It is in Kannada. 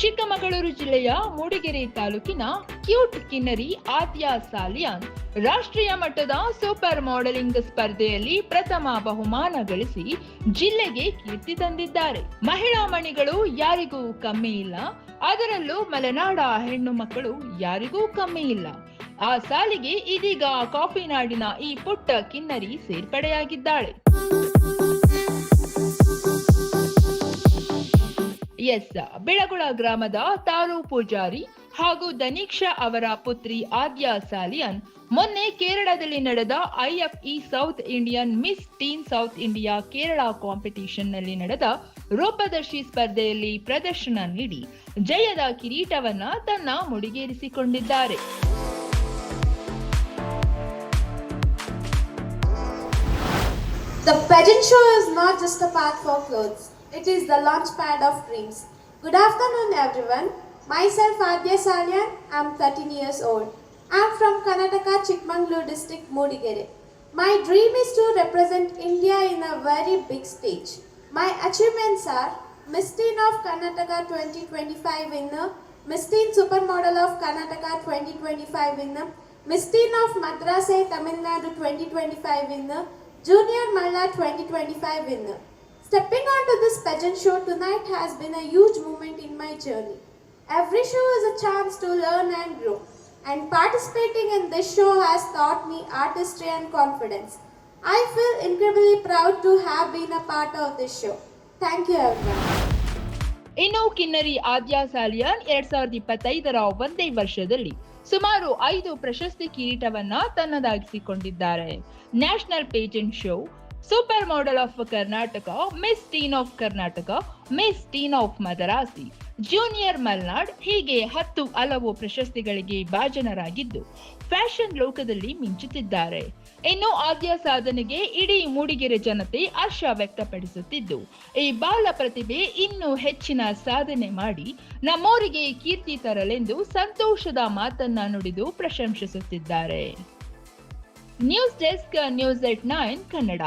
ಚಿಕ್ಕಮಗಳೂರು ಜಿಲ್ಲೆಯ ಮೂಡಿಗೆರೆ ತಾಲೂಕಿನ ಕ್ಯೂಟ್ ಕಿನ್ನರಿ ಆದ್ಯಾ ಸಾಲಿಯಾನ್ ರಾಷ್ಟ್ರೀಯ ಮಟ್ಟದ ಸೂಪರ್ ಮಾಡೆಲಿಂಗ್ ಸ್ಪರ್ಧೆಯಲ್ಲಿ ಪ್ರಥಮ ಬಹುಮಾನ ಗಳಿಸಿ ಜಿಲ್ಲೆಗೆ ಕೀರ್ತಿ ತಂದಿದ್ದಾರೆ. ಮಹಿಳಾ ಮಣಿಗಳು ಯಾರಿಗೂ ಕಮ್ಮಿ ಇಲ್ಲ. ಅದರಲ್ಲೂ ಮಲೆನಾಡ ಹೆಣ್ಣು ಮಕ್ಕಳು ಯಾರಿಗೂ ಕಮ್ಮಿ ಇಲ್ಲ. ಆ ಸಾಲಿಗೆ ಇದೀಗ ಕಾಫಿನಾಡಿನ ಈ ಪುಟ್ಟ ಕಿನ್ನರಿ ಸೇರ್ಪಡೆಯಾಗಿದ್ದಾಳೆ. ಎಸ್ ಬೆಳಗುಳ ಗ್ರಾಮದ ತಾರು ಪೂಜಾರಿ ಹಾಗೂ ದನೀಕ್ಷಾ ಅವರ ಪುತ್ರಿ ಆದ್ಯಾ ಸಾಲಿಯನ್. ಮೊನ್ನೆ ಕೇರಳದಲ್ಲಿ ನಡೆದ IFE South Indian Miss Teen South India Kerala ಕಾಂಪಿಟಿಷನ್ನಲ್ಲಿ ನಡೆದ ರೂಪದರ್ಶಿ ಸ್ಪರ್ಧೆಯಲ್ಲಿ ಪ್ರದರ್ಶನ ನೀಡಿ ಜಯದ ಕಿರೀಟವನ್ನ ತನ್ನ ಮುಡಿಗೇರಿಸಿಕೊಂಡಿದ್ದಾರೆ. The pageant show is not just a path for clothes, it is the launch pad of dreams. Good afternoon, everyone. Myself, Adya Salyan. I'm 13 years old. I'm from Karnataka, Chikmagalur district, Modigere. My dream is to represent India in a very big stage. My achievements are Miss Teen of Karnataka 2025 winner, Miss Teen Supermodel of Karnataka 2025 winner, Miss Teen of Madrase Tamil Nadu 2025 winner, Junior Malla 2025 winner. Stepping onto this pageant show tonight has been a huge moment in my journey. Every show is a chance to learn and grow, and participating in this show has taught me artistry and confidence. I feel incredibly proud to have been a part of this show. Thank you, everyone. ಇನ್ನು ಕಿನ್ನರಿ ಆದ್ಯಾ ಸಾಲಿಯಾನ್ ಎರಡ್ ಸಾವಿರದ ಇಪ್ಪತ್ತೈದರ ಒಂದೇ ವರ್ಷದಲ್ಲಿ ಸುಮಾರು ಐದು ಪ್ರಶಸ್ತಿ ಕಿರೀಟವನ್ನ ತನ್ನದಾಗಿಸಿಕೊಂಡಿದ್ದಾರೆ national pageant show super model of Karnataka Miss Teen of Karnataka Miss Teen of Madrasi junior Malnad ಹೀಗೆ ಹತ್ತು ಹಲವು ಪ್ರಶಸ್ತಿಗಳಿಗೆ ಭಾಜನರಾಗಿದ್ದು ಫ್ಯಾಷನ್ ಲೋಕದಲ್ಲಿ ಮಿಂಚುತ್ತಿದ್ದಾರೆ. ಇನ್ನು ಆದ್ಯ ಸಾಧನೆಗೆ ಇಡೀ ಮೂಡಿಗೆರೆ ಜನತೆ ಹರ್ಷ ವ್ಯಕ್ತಪಡಿಸುತ್ತಿದ್ದು, ಈ ಬಾಲ ಪ್ರತಿಭೆ ಇನ್ನೂ ಹೆಚ್ಚಿನ ಸಾಧನೆ ಮಾಡಿ ನಮ್ಮೂರಿಗೆ ಕೀರ್ತಿ ತರಲೆಂದು ಸಂತೋಷದ ಮಾತನ್ನ ನುಡಿದು ಪ್ರಶಂಸಿಸುತ್ತಿದ್ದಾರೆ. news desk news at nine Kannada